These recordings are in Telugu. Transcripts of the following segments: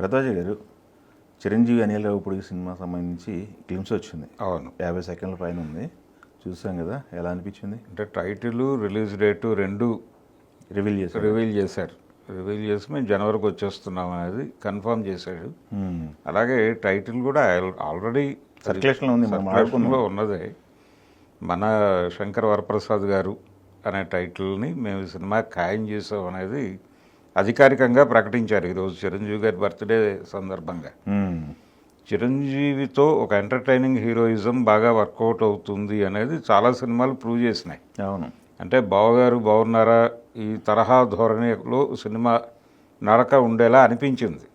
ప్రతాజ్ గారు చిరంజీవి అనిల్ రావుపూడి సినిమా సంబంధించి గ్లిమ్స్ వచ్చింది. అవును. యాభై సెకండ్ల పైన ఉంది. చూసాం కదా ఎలా అనిపించింది? అంటే టైటిల్ రిలీజ్ డేటు రెండు రివీల్ చేశారు. రివీల్ చేశారు. రివీల్ చేసి మేము జనవరికి వచ్చేస్తున్నాం అనేది కన్ఫర్మ్ చేశాడు. అలాగే టైటిల్ కూడా ఆల్రెడీ Circulation లో ఉంది, మనం సర్క్యులేషన్లో ఉన్నదే. మన శంకర్ వరప్రసాద్ గారు అనే టైటిల్ని మేము ఈ సినిమా ఖాయం చేసాం అనేది అధికారికంగా ప్రకటించారు ఈరోజు చిరంజీవి గారి బర్త్డే సందర్భంగా. చిరంజీవితో ఒక ఎంటర్టైనింగ్ హీరోయిజం బాగా వర్కౌట్ అవుతుంది అనేది చాలా సినిమాలు ప్రూవ్ చేసినాయి అవును అంటే బావగారు బాగున్నారా ఈ తరహా ధోరణిలో సినిమా నడక ఉండేలా అనిపించింది.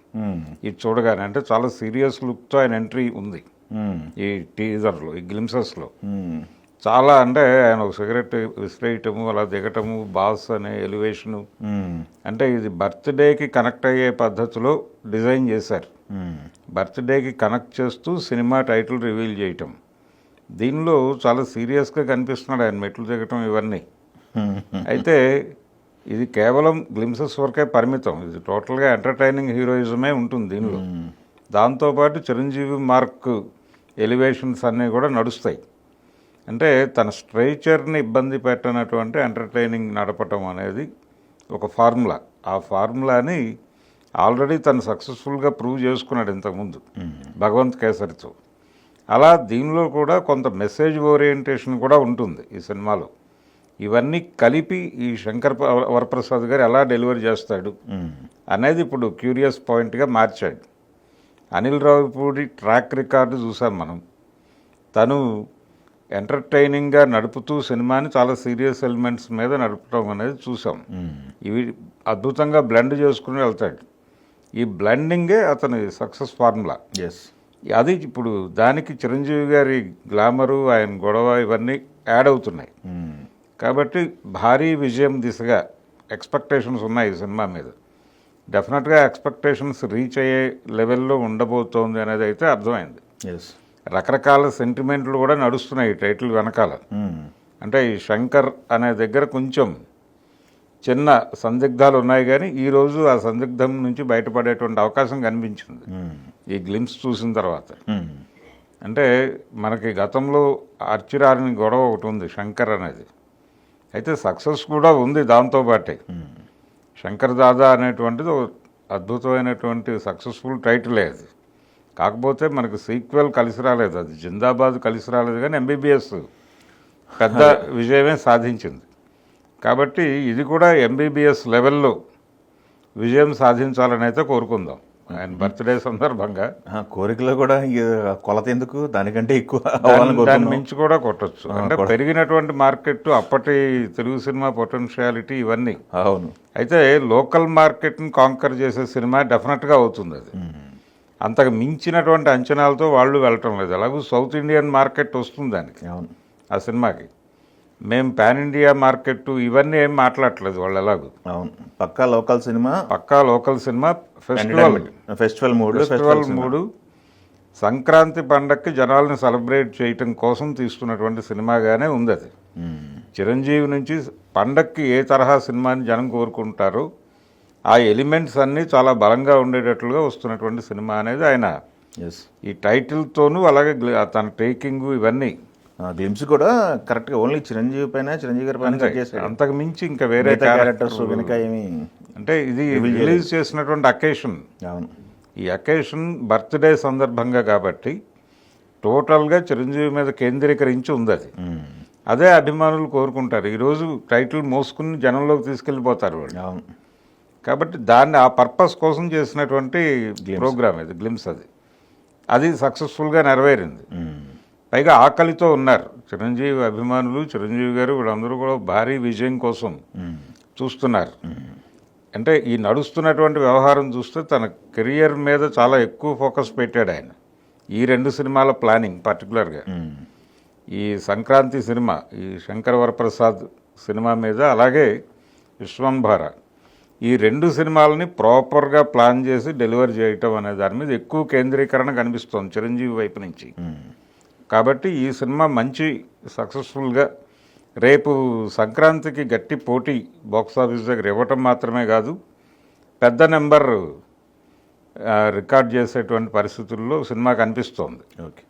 ఇది చూడగానే అంటే చాలా సీరియస్ లుక్తో ఆయన ఎంట్రీ ఉంది. ఈ టీజర్లో ఈ గ్లిమ్సెస్లో. చాలా అంటే ఆయన ఒక సిగరెట్ విసిరేయటము అలా దిగటము బాస్ అనే ఎలివేషను. అంటే ఇది బర్త్డేకి కనెక్ట్ అయ్యే పద్ధతిలో డిజైన్ చేశారు. బర్త్డేకి కనెక్ట్ చేస్తూ సినిమా టైటిల్ రివీల్ చేయటం దీనిలో చాలా సీరియస్గా కనిపిస్తున్నాడు ఆయన మెట్లు దిగటం ఇవన్నీ. అయితే ఇది కేవలం గ్లిమ్సెస్ వరకే పరిమితం ఇది టోటల్గా ఎంటర్టైనింగ్ హీరోయిజమే ఉంటుంది దీనిలో. దాంతోపాటు చిరంజీవి మార్క్ ఎలివేషన్స్ అన్నీ కూడా నడుస్తాయి అంటే తన స్ట్రైచర్ని ఇబ్బంది పెట్టనటువంటి ఎంటర్టైనింగ్ నడపటం అనేది ఒక ఫార్ములా. ఆ ఫార్ములాని ఆల్రెడీ తను సక్సెస్ఫుల్గా ప్రూవ్ చేసుకున్నాడు ఇంతకుముందు భగవంత్ కేసరితో. అలా దీనిలో కూడా కొంత మెసేజ్ ఓరియంటేషన్ కూడా ఉంటుంది ఈ సినిమాలో. ఇవన్నీ కలిపి ఈ శంకర్ వరప్రసాద్ గారు ఎలా డెలివరీ చేస్తాడు. అనేది ఇప్పుడు క్యూరియస్ పాయింట్గా మార్చాడు. అనిల్ రావిపూడి ట్రాక్ రికార్డు చూసాం మనం. తను ఎంటర్టైనింగ్గా నడుపుతూ సినిమాని చాలా సీరియస్ ఎలిమెంట్స్ మీద నడపడం అనేది చూసాం. ఇవి అద్భుతంగా బ్లెండ్ చేసుకుని వెళ్తాడు ఈ బ్లెండింగే అతని సక్సెస్ ఫార్ములా. ఎస్ అది ఇప్పుడు దానికి చిరంజీవి గారి గ్లామరు ఆయన గొడవ ఇవన్నీ యాడ్ అవుతున్నాయి. కాబట్టి భారీ విజయం దిశగా ఎక్స్పెక్టేషన్స్ ఉన్నాయి ఈ సినిమా మీద. డెఫినెట్గా ఎక్స్పెక్టేషన్స్ రీచ్ అయ్యే లెవెల్లో ఉండబోతోంది అనేది అయితే అర్థమైంది. ఎస్ రకరకాల సెంటిమెంట్లు కూడా నడుస్తున్నాయి టైటిల్ వెనకాల. అంటే ఈ శంకర్ అనే దగ్గర కొంచెం చిన్న సందిగ్ధాలు ఉన్నాయి కానీ ఈరోజు ఆ సందిగ్ధం నుంచి బయటపడేటువంటి అవకాశం కనిపించింది. ఈ గ్లిమ్స్ చూసిన తర్వాత. అంటే మనకి గతంలో అర్చిరాని గొడవ ఒకటి ఉంది శంకర్ అనేది అయితే సక్సెస్ కూడా ఉంది దాంతోపాటే. శంకర్ దాదా అనేటువంటిది ఒక అద్భుతమైనటువంటి సక్సెస్ఫుల్ టైటిలే అది కాకపోతే మనకు సీక్వెల్ కలిసి రాలేదు. అది జిందాబాద్ కలిసి రాలేదు కానీ ఎంబీబీఎస్ పెద్ద విజయమే సాధించింది. కాబట్టి ఇది కూడా ఎంబీబీఎస్ లెవెల్లో విజయం సాధించాలని అయితే కోరుకుందాం. ఆయన బర్త్డే సందర్భంగా. కోరికలో కూడా కొలత ఎందుకు? దానికంటే ఎక్కువ కోరుకుంటున్నాం. మించి కూడా కొట్టచ్చు. అంటే పెరిగినటువంటి మార్కెట్ అప్పటి తెలుగు సినిమా పొటెన్షియాలిటీ ఇవన్నీ. అవును. అయితే లోకల్ మార్కెట్ని కాంకర్ చేసే సినిమా డెఫినెట్గా అవుతుంది అది. అంతకు మించినటువంటి అంచనాలతో వాళ్ళు వెళ్ళటం లేదు. అలాగే సౌత్ ఇండియన్ మార్కెట్ వస్తుంది దానికి. అవును. ఆ సినిమాకి. మేము పాన్ ఇండియా మార్కెట్ ఇవన్నీ ఏం మాట్లాడట్లేదు వాళ్ళు ఎలాగూ. అవును. పక్కా లోకల్ సినిమా? పక్కా లోకల్ సినిమా ఫెస్టివల్. ఫెస్టివల్ మూడు ఫెస్టివల్ మూడు. సంక్రాంతి పండక్కి జనాల్ని సెలబ్రేట్ చేయటం కోసం తీసుకున్నటువంటి సినిమాగానే ఉంది అది. చిరంజీవి నుంచి పండక్కి ఏ తరహా సినిమాని జనం కోరుకుంటారో? ఆ ఎలిమెంట్స్ అన్నీ చాలా బలంగా ఉండేటట్లుగా వస్తున్నటువంటి సినిమా అనేది ఆయన. ఈ టైటిల్తోనూ అలాగే తన టేకింగ్ ఇవన్నీ. గ్లిమ్స్ కూడా కరెక్ట్గా ఓన్లీ చిరంజీవి పైన చిరంజీవి గారి పైన అంతకు మించి ఇంకా వేరే క్యారెక్టర్స్ వెనక ఏమి అంటే ఇది రిలీజ్ చేసినటువంటి అకేషన్ అవును. ఈ అకేషన్ బర్త్డే సందర్భంగా కాబట్టి టోటల్గా చిరంజీవి మీద కేంద్రీకరించి ఉంది అది. మ్మ్. అదే అభిమానులు కోరుకుంటారు. ఈరోజు టైటిల్ మోసుకుని జనంలోకి తీసుకెళ్ళిపోతారు వాళ్ళు. అవును. కాబట్టి దాన్ని ఆ పర్పస్ కోసం చేసినటువంటి ప్రోగ్రామ్ ఇది గ్లిమ్స్ అది. అది సక్సెస్ఫుల్గా నెరవేరింది. మ్మ్. పైగా ఆకలితో ఉన్నారు. చిరంజీవి అభిమానులు చిరంజీవి గారు వీళ్ళందరూ కూడా భారీ విజయం కోసం మ్మ్. చూస్తున్నారు. అంటే ఈ నడుస్తున్నటువంటి వ్యవహారం చూస్తే తన కెరియర్ మీద చాలా ఎక్కువ ఫోకస్ పెట్టాడు ఆయన. ఈ రెండు సినిమాల ప్లానింగ్ పర్టికులర్గా. ఈ సంక్రాంతి సినిమా ఈ శంకర్ వరప్రసాద్ సినిమా మీద అలాగే విశ్వంభార ఈ రెండు సినిమాలని ప్రాపర్గా ప్లాన్ చేసి డెలివర్ చేయటం అనే దాని మీద ఎక్కువ కేంద్రీకరణ కనిపిస్తోంది చిరంజీవి వైపు నుంచి. కాబట్టి ఈ సినిమా మంచి సక్సెస్ఫుల్గా రేపు సంక్రాంతికి గట్టి పోటీ బాక్స్ ఆఫీస్ దగ్గర ఇవ్వటం మాత్రమే కాదు పెద్ద నెంబర్ రికార్డ్ చేసేటువంటి పరిస్థితుల్లో సినిమా కనిపిస్తోంది. ఓకే.